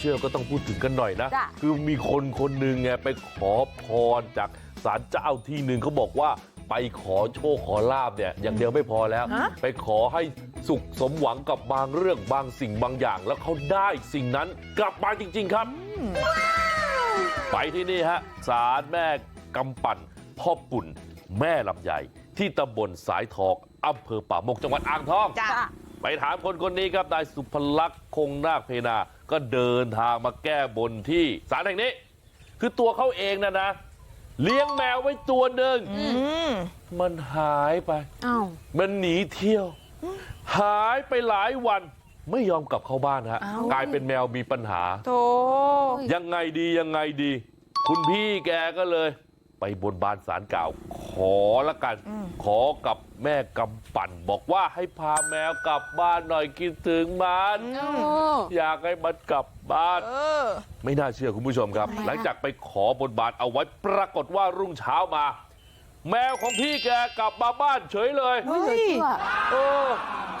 เชื่อก็ต้องพูดถึงกันหน่อยนะจ้ะคือมีคนคนหนึ่งไงไปขอพรจากศาลเจ้าที่หนึ่งเขาบอกว่าไปขอโชคขอลาบเนี่ยอย่างเดียวไม่พอแล้วฮะไปขอให้สุขสมหวังกับบางเรื่องบางสิ่งบางอย่าง แล้วเขาได้สิ่งนั้นกลับมาจริง ๆครับ ไปที่นี่ฮะศาลแม่กำปั่นพ่อปุ่น แม่ลำใหญ่ที่ตำบลสายทองอำเภอป่าโมกจังหวัดอ่างทองจ้ะจ้ะ ไปถามคนคนนี้ครับนายสุพลักษณ์คงนาคเพนาก็เดินทางมาแก้บนที่ศาลแห่งนี้คือตัวเขาเองนะนะเลี้ยงแมวไว้ตัวหนึ่งอืมมันหายไปอ้าวมันหนีเที่ยว หายไปหลายวันไม่ยอมกลับเข้าบ้านฮะอ้าวกลายเป็นแมวมีปัญหาโถยังไงดียังไงดี คุณพี่แกก็เลย ไปบนบานสารกล่าวขอละกันขอกับแม่กำปั่นบอกว่าให้พาแมวกลับบ้านหน่อยคิดถึงมันโอ้อยากให้มันกลับบ้านเออไม่น่าเชื่อคุณผู้ชมครับทำไมอะหลังจากไปขอบนบานเอาไว้ปรากฏว่ารุ่งเช้ามา แมวของพี่แกกลับมาบ้านเฉยเลยไม่เลยเชื่อโอ้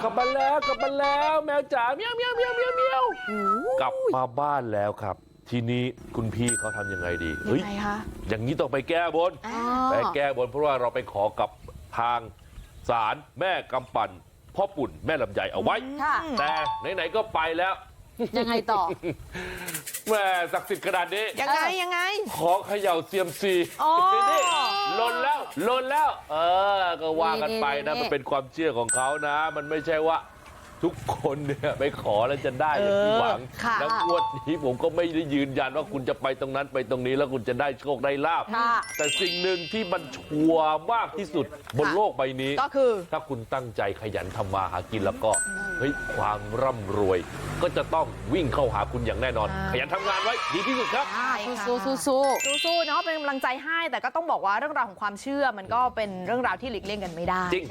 กลับมาแล้วกลับมาแล้ว แมวจ๋าเมียวเมียวเมียวเมียวเมียวกลับมาบ้านแล้วครับ ทีนี้คุณพี่เขาทำยังไงดียัเฮ้ยงไงคะอย่างนี้ต้องไปแก้บนอ๋อไปแก้บนเพราะว่าเราไปขอกับทางศาลแม่กำปั่นพ่อปุ่นแม่ลำใหญ่เอาไว้ค่ะแต่ไหนๆก็ไปแล้วยังไงต่อแม่ศักดิ์สิทธิ์ขนาดนี้ยังไงยังไง ขอเขย่าเซียมซีอ๋อนี่ลนแล้วลนแล้ว เออ ก็ว่ากันไปนะนี่มันเป็นความเชื่อของเขานะ มันไม่ใช่ว่า ทุกคนเนี่ยไปขอแล้วจะได้อย่างที่หวังเออค่ะแล้วงวดนี้ผมก็ไม่ได้ยืนยันว่าคุณจะไปตรงนั้นไปตรงนี้แล้วคุณจะได้โชคได้ลาบค่ะแต่สิ่งหนึ่งที่มันชัวร์มากที่สุดบนโลกใบนี้ก็คือถ้าคุณตั้งใจขยันทำมาหากินแล้วก็เฮ้ยความร่ำรวย ก็จะต้องวิ่งเข้าหาคุณอย่างแน่นอนอ่าขยันทำงานไว้ดีที่สุดครับอ่าใช่ค่ะสู้สู้สู้สู้ๆเนาะเป็นกำลังใจให้แต่ก็ต้องบอกว่าเรื่องราวของความเชื่อมันก็เป็นเรื่องราวที่หลีกเลี่ยงกันไม่ได้จริง